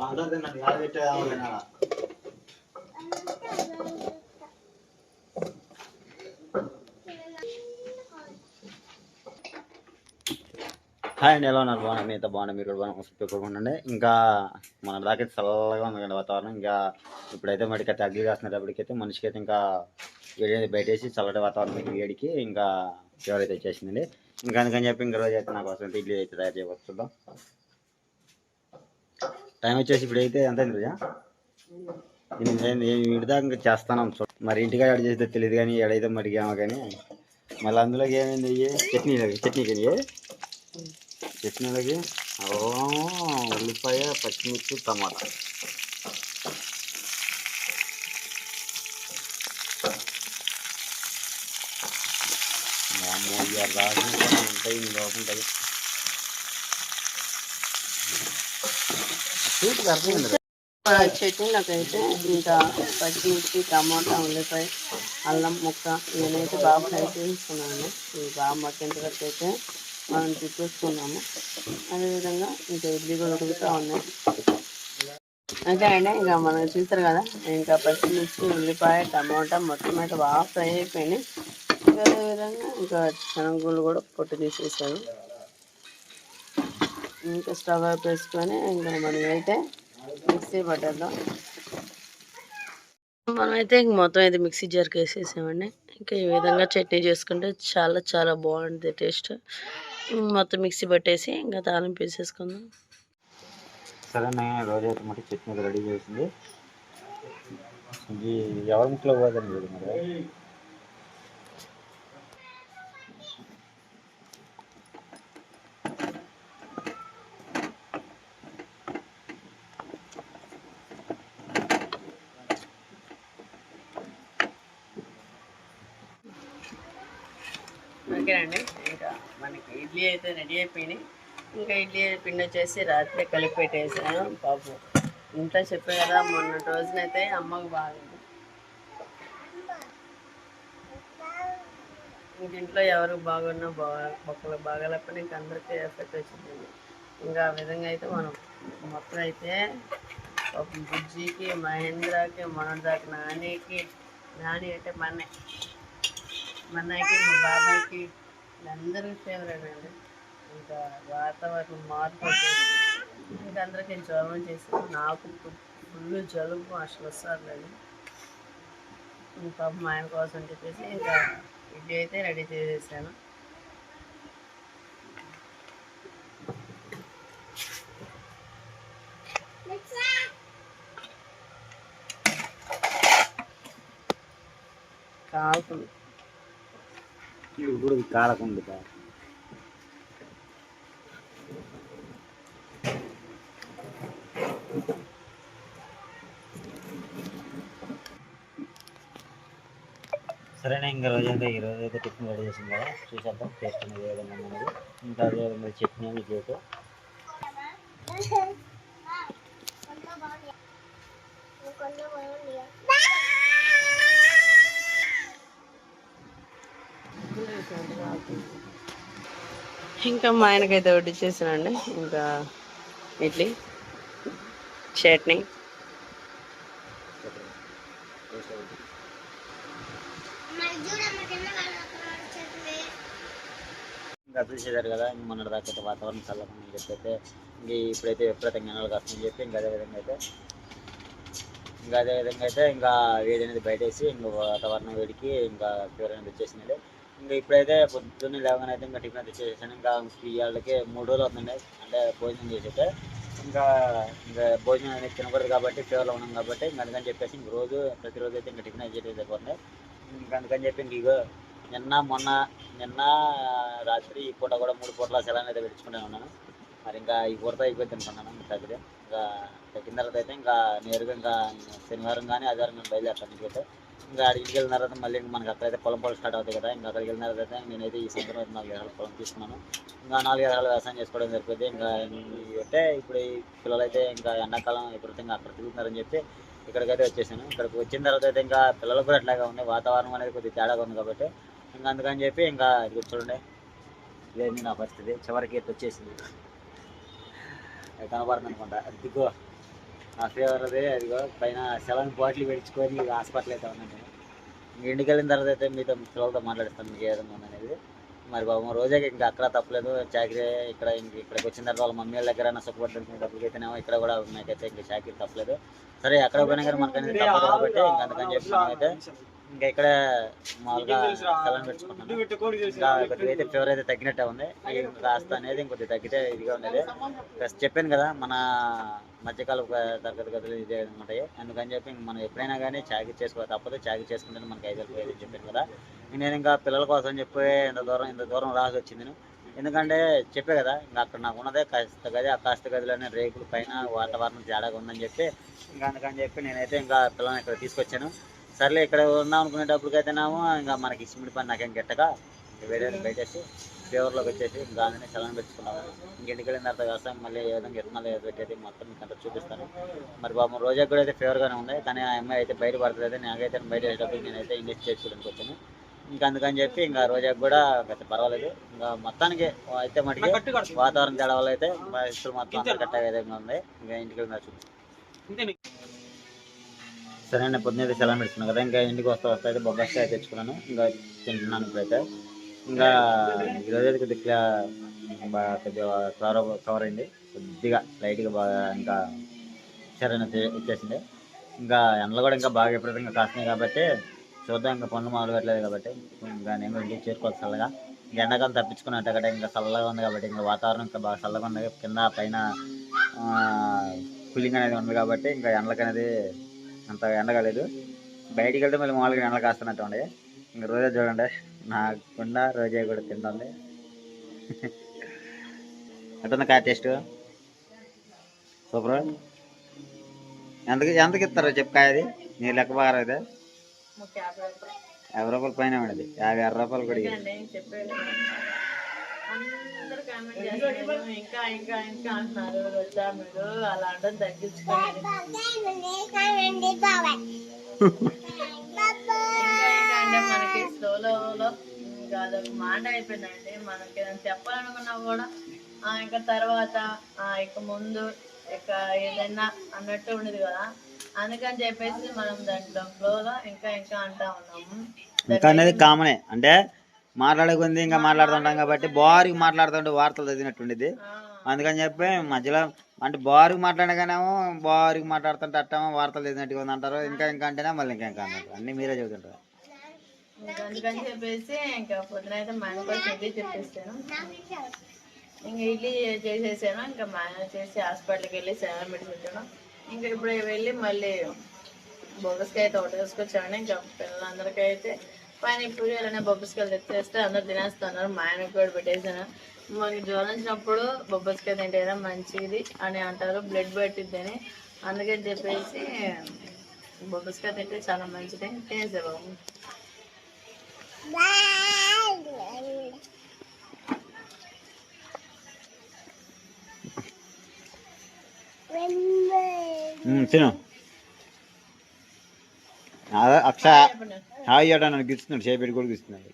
Hi అండి ఎలా ఉన్నారు బాగున్నా మీతో బాగున్నా మీరు కూడా బాగా సూపర్ ఉండండి ఇంకా మన దాకా చల్లగా ఉంది వాతావరణం ఇంకా ఇప్పుడైతే మటుకు తగ్గి కాస్తున్నప్పటికైతే మనిషికి అయితే ఇంకా వేడి బయటేసి చల్లటి వాతావరణం వేడికి ఇంకా ఫీవర్ అయితే వచ్చేసిందండి ఇంకా అందుకని చెప్పి ఇంకా రోజు అయితే నా కోసం ఇడ్లీ అయితే తయారు చేయవచ్చు చూద్దాం టైం వచ్చేసి ఇప్పుడైతే ఎంత అయింది రోజా ఇడిదాకా చేస్తాను. చూడ మరి ఇంటికాడ ఎడ చేస్తే తెలియదు కానీ ఎడైతే మడిగామో కానీ. మళ్ళీ అందులోకి ఏమైంది ఇయ్యి? చట్నీలకి చట్నీ కానీ చట్నీలకి ఉల్లిపాయ పచ్చిమిర్చి టమాటా. రాజు ఉంటాయి లోపల ఉంటాయి. స్వీట్ ఇంకా పచ్చిమిర్చి టమాటా ఉల్లిపాయ అల్లం ముక్క నేనైతే బాగా ఫ్రై చేసుకున్నాను ఇవి బాగా మక్కేంత వరకు అయితే మనం తిప్పేసుకున్నాము. అదేవిధంగా ఇంకా ఇడ్లీ కూడా ఉడుకుతూ ఉన్నాయి. అయితే అండి ఇంకా మనం చూస్తారు కదా ఇంకా పచ్చిమిర్చి ఉల్లిపాయ టమాటా మొత్తం అయితే బాగా ఫ్రై అయిపోయినాయి. అదేవిధంగా ఇంకా శనగలు కూడా పొట్టు తీసేసాను ఇంకా స్టవ్ వేసుకొని ఇంకా మనం అయితే మిక్సీ పట్టేద్దాం. మనమైతే ఇంక మొత్తం అయితే మిక్సీ జార్కి వేసేసామండి. ఇంకా ఈ విధంగా చట్నీ చేసుకుంటే చాలా చాలా బాగుంటుంది టేస్ట్. మొత్తం మిక్సీ పట్టేసి ఇంకా తాలింపు పీసేసుకుందాం సరే నేను రోజు మట్టి చట్నీ రెడీ చేసింది. ఇది ఎవరి ముక్కలో పోదండి మరి? ఓకేనండి ఇంకా మనకి ఇడ్లీ అయితే రెడీ అయిపోయినాయి. ఇంకా ఇడ్లీ పిండి వచ్చేసి రాత్రి కలిపి పెట్టేసాను పాపు ఇంత చెప్పే కదా మొన్న రోజునైతే అమ్మకు బాగుంది ఇంక ఇంట్లో ఎవరు బాగున్నా బాగా ఒక్కరికి బాగాలేకపోయినా ఇంక అందరికీ ఎఫెక్ట్ వచ్చింది ఇంకా ఆ విధంగా అయితే మనం మొత్తం అయితే పాపం బుజ్జికి మహేంద్రకి మనోదాకి నానికి నాని అంటే మన్నే మా మన్నయ్యకి మా బాబాయ్కి అందరూ ఫేవరెట్ అండి. ఇంకా వాతావరణం మార్పు ఇంకా అందరికీ జ్వరం చేసి నాకు ఫుల్ జలుబు అసలు వస్తారు ఇంకా మా ఆయన కోసం చెప్పేసి ఇంకా ఇడ్లీ అయితే రెడీ చేసేసాను. కాకులు ఇప్పుడు కాలకుంది కా. సరేనా ఇంకా రోజు అయితే ఈ రోజు అయితే టిఫిన్ రెడీ చేసింది కదా. చూసేద్దాం టేస్ట్ అనేది ఏ విధంగా ఉన్నది ఇంకా అదే విధంగా చట్నీ అని చేసి ఇంకా మా ఆయనకైతే ఒకటి ఇచ్చేసానండి ఇంకా ఇడ్లీ చట్నీ. ఇంకా చూసేశారు కదా మొన్న దాకా అయితే వాతావరణం చల్లకుండా అని చెప్పి అయితే ఇంక ఇప్పుడైతే విపరీతంగా ఎండలు కాస్తుందని చెప్పి ఇంకా అదే విధంగా అయితే ఇంకా అదే విధంగా అయితే ఇంకా వేడి అనేది బయటేసి ఇంకా వాతావరణం వేడికి ఇంకా ఫీవర్ అనేది వచ్చేసింది ఇంకా ఇప్పుడైతే పొద్దున్నే లేవగానే అయితే ఇంకా టిఫిన్ అయితే చేసేసాను. ఇంకా ఈ వాళ్ళకి మూడు రోజులు అవుతుంది అంటే భోజనం చేసేట ఇంకా ఇంకా భోజనం అనేది తినకూడదు కాబట్టి ఫీవర్లో ఉన్నాం కాబట్టి ఇంకా అందుకని చెప్పేసి ఇంక రోజు ప్రతిరోజు అయితే ఇంకా టిఫిన్ అయితే చేసేది ఇంకా అందుకని చెప్పి ఇంక ఇగో నిన్న మొన్న నిన్న రాత్రి ఈ పూట కూడా మూడు పూటల సెలవు అయితే పెట్టుకుంటూ ఉన్నాను. మరి ఇంకా ఈ పూటతో అయిపోయింది అనుకున్నాను. ఇంకా ఇంకా తగ్గిన తర్వాత అయితే ఇంకా నేరుగా ఇంకా శనివారం కానీ ఆదివారం కానీ బయలుదేరుతాను ఇంకైతే ఇంకా అక్కడికి వెళ్ళిన తర్వాత మళ్ళీ ఇంకా మనకి అక్కడైతే పొలం పొలం స్టార్ట్ అవుతాయి కదా ఇంకా అక్కడికి వెళ్ళిన తర్వాత అయితే నేనైతే ఈ సంవత్సరం అయితే నాలుగు ఎకరాల పొలం తీసుకున్నాను. ఇంకా నాలుగు ఎకరాల వ్యవసాయం చేసుకోవడం సరిపోతే ఇంకా అంటే ఇప్పుడు ఈ పిల్లలైతే ఇంకా ఎండాకాలం ఎప్పుడైతే ఇంకా అక్కడ తిరుగుతున్నారని చెప్పి ఇక్కడికైతే వచ్చేసాను. ఇక్కడికి వచ్చిన తర్వాత అయితే ఇంకా పిల్లలు కూడా అట్లాగే ఉంది. వాతావరణం అనేది కొద్దిగా తేడాగా ఉంది కాబట్టి ఇంకా అందుకని చెప్పి ఇంకా ఇది చూడండి. ఇదేంది నా పరిస్థితి. చివరికి ఎత్తు వచ్చేసింది. కనబడుతుంది అనుకుంటా దిగో. ఆ ఫీవర్ అదిగో పైన సెలవుని బాటిల్ పెట్టుకొని హాస్పిటల్ అయితే ఉన్నాను ఇంటికి వెళ్ళిన తర్వాత అయితే మీతో పిల్లలతో మాట్లాడిస్తాను మీకు ఏదైనా ఉందనేది మరి బాబు రోజాకి ఇంకా అక్కడ తప్పలేదు. చాకరీ ఇక్కడ ఇంక ఇక్కడికి వచ్చిన తర్వాత వాళ్ళ మమ్మీ వాళ్ళ దగ్గర సుఖపడుతున్నప్పటికీ అయితేనేమో ఇక్కడ కూడా నాకైతే ఇంకా చాకరీ తప్పలేదు. సరే ఎక్కడ పోయినా కానీ మనకు తప్పదు కాబట్టి ఇంకా అందుకని చెప్పి అయితే ఇంకా ఇక్కడ మామూలుగా సెలవు పెట్టుకుంటున్నాను అయితే ఫీవర్ అయితే తగ్గినట్టే ఉంది. కాస్త అనేది ఇంకొద్దిగా తగ్గితే ఇదిగా ఉండేది. ప్లస్ చెప్పాను కదా మన మధ్యకాల తరగతి గదులు ఇదే ఉంటాయి. అందుకని చెప్పి మనం ఎప్పుడైనా కానీ చాకరీ చేసుకో తప్పదు చాకరీ చేసుకుంటే మనకి ఐదు వేలు పోయేది చెప్పాను కదా. నేను ఇంకా పిల్లల కోసం చెప్పి ఇంత దూరం ఇంత దూరం రాసి వచ్చింది నేను. ఎందుకంటే చెప్పే కదా ఇంకా అక్కడ నాకు ఉన్నదే కాస్త గది ఆ కాస్త గదిలోనే రేకుల పైన వాతావరణం తేడాగా ఉందని చెప్పి ఇంకా అందుకని చెప్పి నేనైతే ఇంకా పిల్లల్ని ఇక్కడ తీసుకొచ్చాను. సర్లే ఇక్కడ ఉందాం అనుకునేటప్పటికైతేనేమో ఇంకా మనకి ఇష్టమిడి పని నాకేం గిట్టక వేరే పెట్టేసి ఫేవర్లోకి వచ్చేసి ఇంకా అందుకనే సెలవు పెట్టుకున్నాను ఇంటికి వెళ్ళిన తర్వాత వ్యవసాయం మళ్ళీ ఏ విధంగా విత్తనాలు ఏదో పెట్టేది మొత్తం మీకు అంతా చూపిస్తాను. మరి బాబు రోజా కూడా అయితే ఫేవర్గానే ఉంది. కానీ ఆ అమ్మాయి అయితే బయట పడుతుంది నాకైతే బయట వెళ్ళేటప్పుడు నేనైతే ఇంగ్లీష్ చేసుకోవడానికి వచ్చాను. ఇంకా అందుకని చెప్పి ఇంకా రోజాకి కూడా అయితే పర్వాలేదు. ఇంకా మొత్తానికి అయితే మటుకి వాతావరణం తేడా వల్ల అయితే పరిస్థితులు మొత్తం కట్ట విధంగా ఉంది. ఇంకా ఇంటికి వెళ్ళిన చూపిస్తాను సరే అండి పొద్దున అయితే సెలవు పెడుతున్నాను కదా ఇంకా ఇంటికి వస్తా వస్తా అయితే బొబ్బాయి తెచ్చుకున్నాను. ఇంకా తింటున్నాను ఇప్పుడైతే. ఇంకా ఈరోజు అయితే కొద్దిగా బాగా కొద్దిగా కవర్ కవర్ అయింది కొద్దిగా లైట్గా బాగా ఇంకా సరైన ఇచ్చేసింది ఇంకా ఎండలు కూడా ఇంకా బాగా విపరీతంగా కాస్తున్నాయి కాబట్టి చూద్దాం ఇంకా పనులు మొదలు పెట్టలేదు కాబట్టి ఇంకా నేను ఇంటికి చేరుకోవాలి చల్లగా. ఇంకా ఎండాకాలం తప్పించుకున్నట్టు అక్కడ ఇంకా చల్లగా ఉంది కాబట్టి ఇంకా వాతావరణం ఇంకా బాగా చల్లగా ఉంది. కింద పైన కూలింగ్ అనేది ఉంది కాబట్టి ఇంకా ఎండలకు అనేది అంత ఎండగలేదు బయటికి వెళ్తే మళ్ళీ మామూలుగా ఎండలు కాస్తున్నట్టు ఉండే. ఇంకా రోజా చూడండి నాకుండా రోజా కూడా తింటుంది. ఎట్టుంది కాయ టేస్ట్. సూపర్. ఎంతకి ఎంతకి ఇస్తారో చెప్పు కాయ అది? నీ లెక్క బాగా అయితే. ఒక యాభై రూపాయలు పైన ఉండేది యాభై ఆరు రూపాయలు కూడా ఇంకా ఇంకా ఇంకా అంటున్నారు. అలా అంటే తగ్గించుకోండి. అంటే మనకి స్లోలో ఇంకా అదొక మాట అయిపోయిందండి. మనకి ఏదైనా చెప్పాలనుకున్నా కూడా ఇంకా తర్వాత ఇక ముందు ఇక ఏదైనా అన్నట్టు ఉండదు కదా. అందుకని చెప్పేసి మనం దాంట్లో ఫ్లోలో ఇంకా ఇంకా అంటా ఉన్నాము. ఇంకా అనేది కామనే. అంటే మాట్లాడుకుంది ఇంకా మాట్లాడుతుంటాం కాబట్టి బారుగా మాట్లాడుతుంటే వార్తలు చదివినట్టుండేది అందుకని చెప్పి మధ్యలో అంటే బారుగా మాట్లాడగానేమో బారుగా మాట్లాడుతుంటే అట్టేమో వార్తలు తెలిసినట్టుగా ఉంది అంటారు ఇంకా ఇంకా అంటేనే మళ్ళీ ఇంకా ఇంకా అన్నట్టు అన్నీ మీరే చెబుతుంటారు. ఇంకా అందుకని చెప్పేసి ఇంకా పొద్దున అయితే మా ఇడ్లీ చెప్పేస్తాను. ఇంకా ఇడ్లీ చేసేసాను ఇంకా మా చేసి హాస్పిటల్కి వెళ్ళి సెవెన్ మెడిసిన్ ఇంకా ఇప్పుడు వెళ్ళి మళ్ళీ బొబ్బస్కాయ అయితే ఒకటి తీసుకొచ్చాను ఇంకా పిల్లలందరికీ అయితే పైన ఇప్పుడు అలానే బొబ్బస్కాయలు తెచ్చేస్తే అందరు తినేస్తున్నారు. మా ఆయనకు కూడా పెట్టేసాను మనకి జ్వరం వచ్చినప్పుడు బొబ్బస్కాయ తింటేనే మంచిది అని అంటారు బ్లడ్ పెట్టిద్దని. అందుకని చెప్పేసి బొబ్బస్కాయ తింటే చాలా మంచిది తినేసే బాబు. తిను. అక్ష హాయ్ అడా నన్ను గిస్తున్నాడు చేపెట్టి కూడా గిస్తున్నాడు